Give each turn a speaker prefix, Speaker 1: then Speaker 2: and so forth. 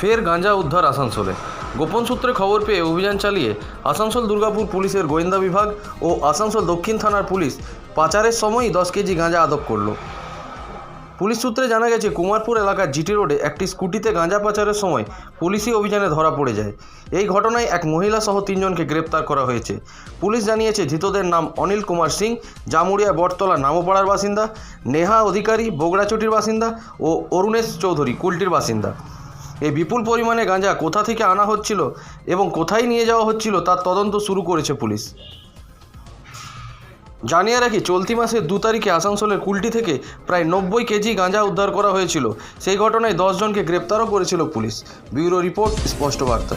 Speaker 1: ফের গাঁজা উদ্ধার আসানসোলে। গোপন সূত্রে খবর পেয়ে অভিযান চালিয়ে আসানসোল দুর্গাপুর পুলিশের গোয়েন্দা বিভাগ ও আসানসোল দক্ষিণ থানার পুলিশ পাচারের সময়ই দশ কেজি গাঁজা আটক করল। পুলিশ সূত্রে জানা গেছে, কুমারপুর এলাকার জিটি রোডে একটি স্কুটিতে গাঁজা পাচারের সময় পুলিশি অভিযানে ধরা পড়ে যায়। এই ঘটনায় এক মহিলা সহ তিনজনকে গ্রেপ্তার করা হয়েছে। পুলিশ জানিয়েছে, ধৃতদের নাম অনিল কুমার সিং, জামুড়িয়া বটতলা নামপাড়ার বাসিন্দা, নেহা অধিকারী, বগড়াচটির বাসিন্দা ও অরুণেশ চৌধুরী, কুলটির বাসিন্দা। এই বিপুল পরিমাণে গাঁজা কোথা থেকে আনা হচ্ছিল এবং কোথায় নিয়ে যাওয়া হচ্ছিল তার তদন্ত শুরু করেছে পুলিশ। জানিয়ে রাখি, চলতি মাসের দু তারিখে আসানসোলের কুলটি থেকে প্রায় নব্বই কেজি গাঁজা উদ্ধার করা হয়েছিল। সেই ঘটনায় দশজনকে গ্রেপ্তারও করেছিল পুলিশ। ব্যুরো রিপোর্ট, স্পষ্ট বার্তা।